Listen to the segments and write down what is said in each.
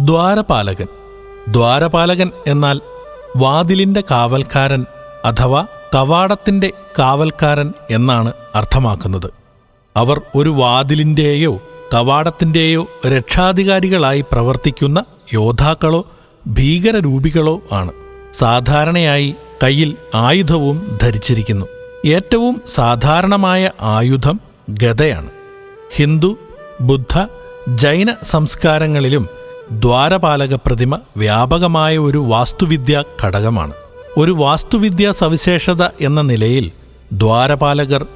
ദ്വാരപാലകൻ. ദ്വാരപാലകൻ എന്നാൽ വാതിലിന്റെ കാവൽക്കാരൻ അഥവാ കവാടത്തിന്റെ കാവൽക്കാരൻ എന്നാണ് അർത്ഥമാക്കുന്നത്. അവർ ഒരു വാതിലിന്റെയോ കവാടത്തിന്റെയോ രക്ഷാധികാരികളായി പ്രവർത്തിക്കുന്ന യോദ്ധാക്കളോ ഭീകരരൂപികളോ ആണ്. സാധാരണയായി കയ്യിൽ ആയുധവും ധരിച്ചിരിക്കുന്നു. ഏറ്റവും സാധാരണമായ ആയുധം ഗതയാണ് ഹിന്ദു ബുദ്ധ ജൈന സംസ്കാരങ്ങളിലും ദ്വാരപാലക പ്രതിമ വ്യാപകമായ ഒരു വാസ്തുവിദ്യാ ഘടകമാണ്. ഒരു വാസ്തുവിദ്യാ സവിശേഷത എന്ന നിലയിൽ ദ്വാരപാലകർ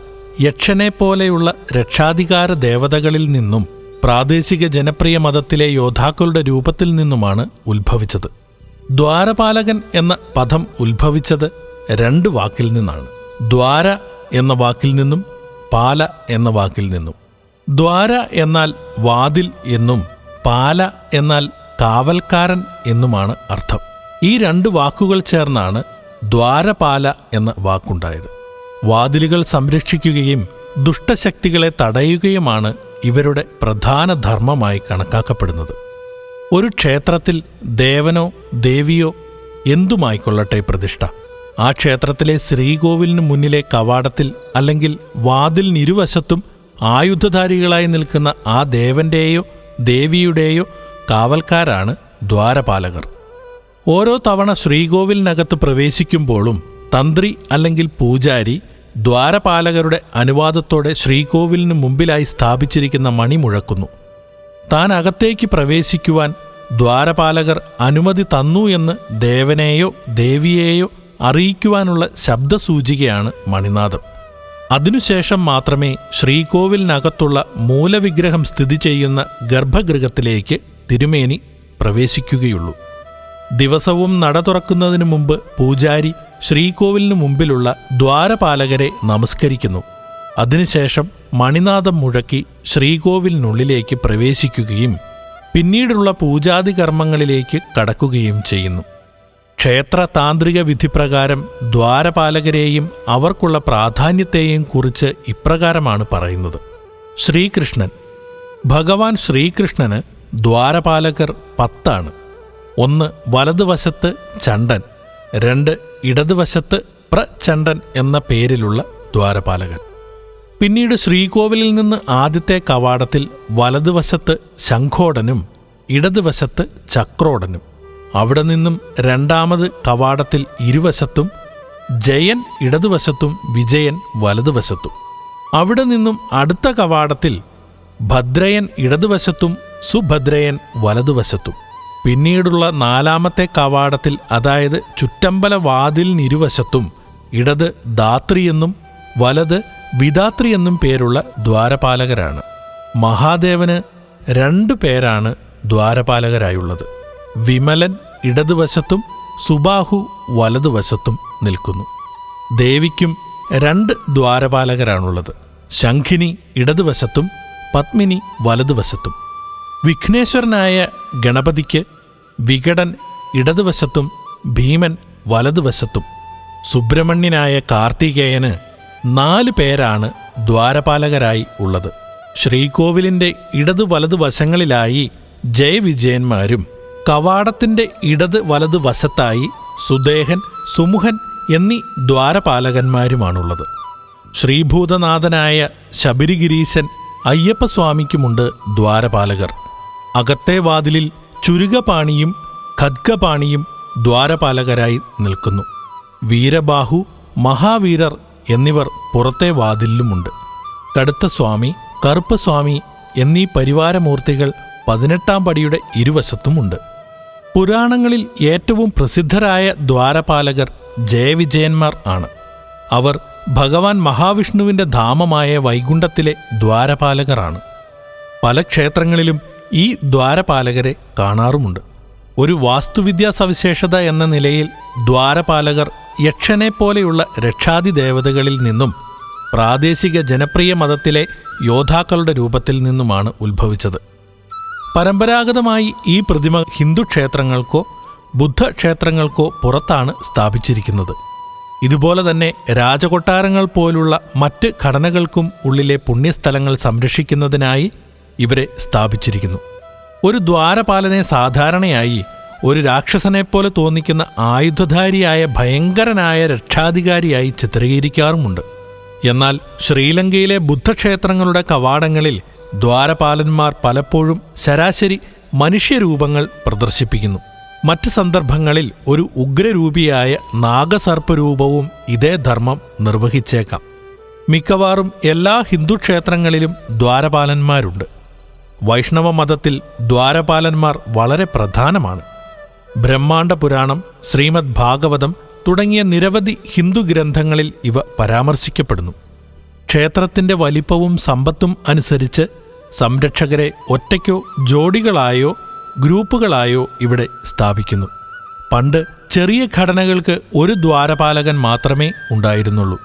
യക്ഷനെ പോലെയുള്ള രക്ഷാധികാര ദേവതകളിൽ നിന്നും പ്രാദേശിക ജനപ്രിയ മതത്തിലെ യോദ്ധാക്കളുടെ രൂപത്തിൽ നിന്നുമാണ് ഉത്ഭവിച്ചത്. ദ്വാരപാലകൻ എന്ന പദം ഉത്ഭവിച്ചത് രണ്ട് വാക്കിൽ നിന്നാണ്. ദ്വാര എന്ന വാക്കിൽ നിന്നും പാല എന്ന വാക്കിൽ നിന്നും. ദ്വാര എന്നാൽ വാതിൽ എന്നും പാല എന്നാൽ കാവൽക്കാരൻ എന്നുമാണ് അർത്ഥം. ഈ രണ്ട് വാക്കുകൾ ചേർന്നാണ് ദ്വാരപാല എന്ന വാക്കുണ്ടായത്. വാതിലുകൾ സംരക്ഷിക്കുകയും ദുഷ്ടശക്തികളെ തടയുകയുമാണ് ഇവരുടെ പ്രധാന ധർമ്മമായി കണക്കാക്കപ്പെടുന്നത്. ഒരു ക്ഷേത്രത്തിൽ ദേവനോ ദേവിയോ എന്തുമായിക്കൊള്ളട്ടെ പ്രതിഷ്ഠ. ആ ക്ഷേത്രത്തിലെ ശ്രീകോവിലിന് മുന്നിലെ കവാടത്തിൽ അല്ലെങ്കിൽ വാതിലിനിരുവശത്തും ആയുധധാരികളായി നിൽക്കുന്ന ആ ദേവന്റെയോ ദേവിയുടെയോ കാവൽക്കാരാണ് ദ്വാരപാലകർ. ഓരോ തവണ ശ്രീകോവിലിനകത്ത് പ്രവേശിക്കുമ്പോഴും തന്ത്രി അല്ലെങ്കിൽ പൂജാരി ദ്വാരപാലകരുടെ അനുവാദത്തോടെ ശ്രീകോവിലിന് മുമ്പിലായി സ്ഥാപിച്ചിരിക്കുന്ന മണി മുഴക്കുന്നു. താൻ അകത്തേക്ക് പ്രവേശിക്കുവാൻ ദ്വാരപാലകർ അനുമതി തന്നു എന്ന് ദേവനെയോ ദേവിയെയോ അറിയിക്കുവാനുള്ള ശബ്ദസൂചികയാണ് മണിനാദം അതിനുശേഷം മാത്രമേ ശ്രീകോവിലിനകത്തുള്ള മൂലവിഗ്രഹം സ്ഥിതി ചെയ്യുന്ന ഗർഭഗൃഹത്തിലേക്ക് തിരുമേനി പ്രവേശിക്കുകയുള്ളൂ. ദിവസവും നട തുറക്കുന്നതിനു മുമ്പ് പൂജാരി ശ്രീകോവിലിനു മുമ്പിലുള്ള ദ്വാരപാലകരെ നമസ്കരിക്കുന്നു. അതിനുശേഷം മണിനാഥം മുഴക്കി ശ്രീകോവിലിനുള്ളിലേക്ക് പ്രവേശിക്കുകയും പിന്നീടുള്ള പൂജാതി കർമ്മങ്ങളിലേക്ക് കടക്കുകയും ചെയ്യുന്നു. ക്ഷേത്ര താന്ത്രിക വിധിപ്രകാരം ദ്വാരപാലകരെയും അവർക്കുള്ള പ്രാധാന്യത്തെയും കുറിച്ച് ഇപ്രകാരമാണ് പറയുന്നത്. ശ്രീകൃഷ്ണൻ ഭഗവാൻ ശ്രീകൃഷ്ണന് ദ്വാരപാലകർ പത്താണ്. ഒന്ന് വലതുവശത്ത് ചണ്ടൻ രണ്ട് ഇടതുവശത്ത് പ്രചണ്ഡൻ എന്ന പേരിലുള്ള ദ്വാരപാലകൻ. പിന്നീട് ശ്രീകോവിലിൽ നിന്ന് ആദ്യത്തെ കവാടത്തിൽ വലതുവശത്ത് ശംഖോടനും ഇടതുവശത്ത് ചക്രോടനും. അവിടെ നിന്നും രണ്ടാമത് കവാടത്തിൽ ഇരുവശത്തും ജയൻ ഇടതുവശത്തും വിജയൻ വലതുവശത്തും. അവിടെ നിന്നും അടുത്ത കവാടത്തിൽ ഭദ്രയൻ ഇടതുവശത്തും സുഭദ്രയൻ വലതുവശത്തും. പിന്നീടുള്ള നാലാമത്തെ കവാടത്തിൽ അതായത് ചുറ്റമ്പല വാതിലിനിരുവശത്തും ഇടത് ധാത്രിയെന്നും വലത് വിധാത്രിയെന്നും പേരുള്ള ദ്വാരപാലകരാണ്. മഹാദേവന് രണ്ടു പേരാണ് ദ്വാരപാലകരായുള്ളത്. വിമലൻ ഇടതുവശത്തും സുബാഹു വലതുവശത്തും നിൽക്കുന്നു. ദേവിക്കും രണ്ട് ദ്വാരപാലകരാണുള്ളത്. ശംഖിനി ഇടതുവശത്തും പത്മിനി വലതുവശത്തും. വിഘ്നേശ്വരനായ ഗണപതിക്ക് വികടൻ ഇടതുവശത്തും ഭീമൻ വലതുവശത്തും. സുബ്രഹ്മണ്യനായ കാർത്തികേയന് നാല് പേരാണ് ദ്വാരപാലകരായി ഉള്ളത്. ശ്രീകോവിലിന്റെ ഇടതു വലതുവശങ്ങളിലായി ജയവിജയന്മാരും കവാടത്തിന്റെ ഇടത് വലത് വശത്തായി സുദേഹൻ സുമുഹൻ എന്നീ ദ്വാരപാലകന്മാരുമാണുള്ളത്. ശ്രീഭൂതനാഥനായ ശബരിഗിരീശൻ അയ്യപ്പസ്വാമിക്കുമുണ്ട് ദ്വാരപാലകർ. അകത്തെ വാതിലിൽ ചുരുകപാണിയും ഖദ്ഗപാണിയും ദ്വാരപാലകരായി നിൽക്കുന്നു. വീരബാഹു മഹാവീരർ എന്നിവർ പുറത്തെ വാതിലിലുമുണ്ട്. കടുത്ത സ്വാമി കറുപ്പസ്വാമി എന്നീ പരിവാരമൂർത്തികൾ പതിനെട്ടാം പടിയുടെ ഇരുവശത്തുമുണ്ട്. പുരാണങ്ങളിൽ ഏറ്റവും പ്രസിദ്ധരായ ദ്വാരപാലകർ ജയവിജയന്മാർ ആണ്. അവർ ഭഗവാൻ മഹാവിഷ്ണുവിന്റെ ധാമമായ വൈകുണ്ഠത്തിലെ ദ്വാരപാലകരാണ്. പല ക്ഷേത്രങ്ങളിലും ഈ ദ്വാരപാലകരെ കാണാറുമുണ്ട്. ഒരു വാസ്തുവിദ്യാ സവിശേഷത എന്ന നിലയിൽ ദ്വാരപാലകർ യക്ഷനെ പോലെയുള്ള രക്ഷാദി ദേവതകളിൽ നിന്നും പ്രാദേശിക ജനപ്രിയ മതത്തിലെ യോദ്ധാക്കളുടെ രൂപത്തിൽ നിന്നുമാണ് ഉത്ഭവിച്ചത്. പരമ്പരാഗതമായി ഈ പ്രതിമ ഹിന്ദു ക്ഷേത്രങ്ങൾക്കോ ബുദ്ധ ക്ഷേത്രങ്ങൾക്കോ പുറത്താണ് സ്ഥാപിച്ചിരിക്കുന്നത്. ഇതുപോലെ തന്നെ രാജകൊട്ടാരങ്ങൾ പോലുള്ള മറ്റ് ഘടനകൾക്കും ഉള്ളിലെ പുണ്യസ്ഥലങ്ങൾ സംരക്ഷിക്കുന്നതിനായി ഇവരെ സ്ഥാപിച്ചിരിക്കുന്നു. ഒരു ദ്വാരപാലനെ സാധാരണയായി ഒരു രാക്ഷസനെപ്പോലെ തോന്നിക്കുന്ന ആയുധധാരിയായ ഭയങ്കരനായ രക്ഷാധികാരിയായി ചിത്രീകരിക്കാറുമുണ്ട്. എന്നാൽ ശ്രീലങ്കയിലെ ബുദ്ധക്ഷേത്രങ്ങളുടെ കവാടങ്ങളിൽ ദ്വാരപാലന്മാർ പലപ്പോഴും ശരാശരി മനുഷ്യരൂപങ്ങൾ പ്രദർശിപ്പിക്കുന്നു. മറ്റ് സന്ദർഭങ്ങളിൽ ഒരു ഉഗ്രരൂപിയായ നാഗസർപ്പരൂപവും ഇതേ ധർമ്മം നിർവഹിച്ചേക്കാം. മിക്കവാറും എല്ലാ ഹിന്ദു ക്ഷേത്രങ്ങളിലും ദ്വാരപാലന്മാരുണ്ട്. വൈഷ്ണവ മതത്തിൽ ദ്വാരപാലന്മാർ വളരെ പ്രധാനമാണ്. ബ്രഹ്മാണ്ഡ പുരാണം ശ്രീമദ് ഭാഗവതം തുടങ്ങിയ നിരവധി ഹിന്ദു ഗ്രന്ഥങ്ങളിൽ ഇവ പരാമർശിക്കപ്പെടുന്നു. ക്ഷേത്രത്തിന്റെ വലിപ്പവും സമ്പത്തും അനുസരിച്ച് സംരക്ഷകരെ ഒറ്റയ്ക്കോ ജോഡികളായോ ഗ്രൂപ്പുകളായോ ഇവിടെ സ്ഥാപിക്കുന്നു. പണ്ട് ചെറിയ ഘടനകൾക്ക് ഒരു ദ്വാരപാലകൻ മാത്രമേ ഉണ്ടായിരുന്നുള്ളൂ.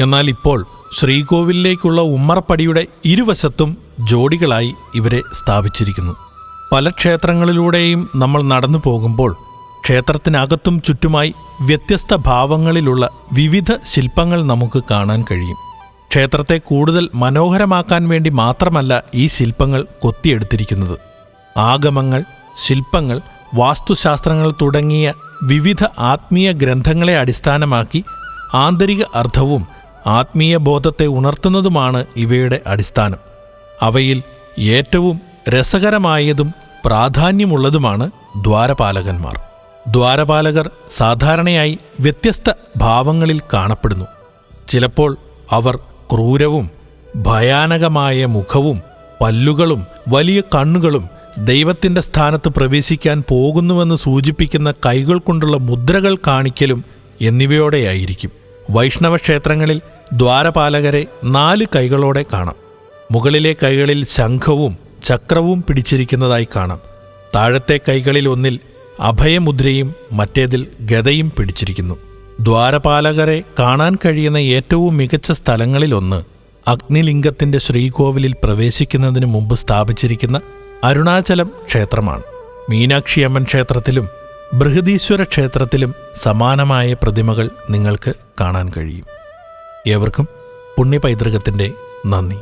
എന്നാൽ ഇപ്പോൾ ശ്രീകോവിലേക്കുള്ള ഉമ്മറപ്പടിയുടെ ഇരുവശത്തും ജോഡികളായി ഇവരെ സ്ഥാപിച്ചിരിക്കുന്നു. പല ക്ഷേത്രങ്ങളിലൂടെയും നമ്മൾ നടന്നു പോകുമ്പോൾ ക്ഷേത്രത്തിനകത്തും ചുറ്റുമായി വ്യത്യസ്ത ഭാവങ്ങളിലുള്ള വിവിധ ശില്പങ്ങൾ നമുക്ക് കാണാൻ കഴിയും. ക്ഷേത്രത്തെ കൂടുതൽ മനോഹരമാക്കാൻ വേണ്ടി മാത്രമല്ല ഈ ശില്പങ്ങൾ കൊത്തിയെടുത്തിരിക്കുന്നത്. ആഗമങ്ങൾ ശില്പങ്ങൾ വാസ്തുശാസ്ത്രങ്ങൾ തുടങ്ങിയ വിവിധ ആത്മീയ ഗ്രന്ഥങ്ങളെ അടിസ്ഥാനമാക്കി ആന്തരിക അർത്ഥവും ആത്മീയ ബോധത്തെ ഉണർത്തുന്നതുമാണ് ഇവയുടെ അടിസ്ഥാനം. അവയിൽ ഏറ്റവും രസകരമായതും പ്രാധാന്യമുള്ളതുമാണ് ദ്വാരപാലകന്മാർ. ദ്വാരപാലകർ സാധാരണയായി വ്യത്യസ്ത ഭാവങ്ങളിൽ കാണപ്പെടുന്നു. ചിലപ്പോൾ അവർ ക്രൂരവും ഭയാനകമായ മുഖവും പല്ലുകളും വലിയ കണ്ണുകളും ദൈവത്തിന്റെ സ്ഥാനത്ത് പ്രവേശിക്കാൻ പോകുന്നുവെന്ന് സൂചിപ്പിക്കുന്ന കൈകൾ കൊണ്ടുള്ള മുദ്രകൾ കാണിക്കലും എന്നിവയോടെയായിരിക്കും. വൈഷ്ണവ ക്ഷേത്രങ്ങളിൽ ദ്വാരപാലകരെ നാല് കൈകളോടെ കാണാം. മുകളിലെ കൈകളിൽ ശംഖവും ചക്രവും പിടിച്ചിരിക്കുന്നതായി കാണാം. താഴത്തെ കൈകളിൽ ഒന്നിൽ അഭയമുദ്രയും മറ്റേതിൽ ഗതയും പിടിച്ചിരിക്കുന്നു. ദ്വാരപാലകരെ കാണാൻ കഴിയുന്ന ഏറ്റവും മികച്ച സ്ഥലങ്ങളിലൊന്ന് അഗ്നിലിംഗത്തിന്റെ ശ്രീകോവിലിൽ പ്രവേശിക്കുന്നതിന് മുമ്പ് സ്ഥാപിച്ചിരിക്കുന്ന അരുണാചലം ക്ഷേത്രമാണ്. മീനാക്ഷിയമ്മൻ ക്ഷേത്രത്തിലും ബൃഹദീശ്വര ക്ഷേത്രത്തിലും സമാനമായ പ്രതിമകൾ നിങ്ങൾക്ക് കാണാൻ കഴിയും. ഏവർക്കും പുണ്യപൈതൃകത്തിന്റെ നന്ദി.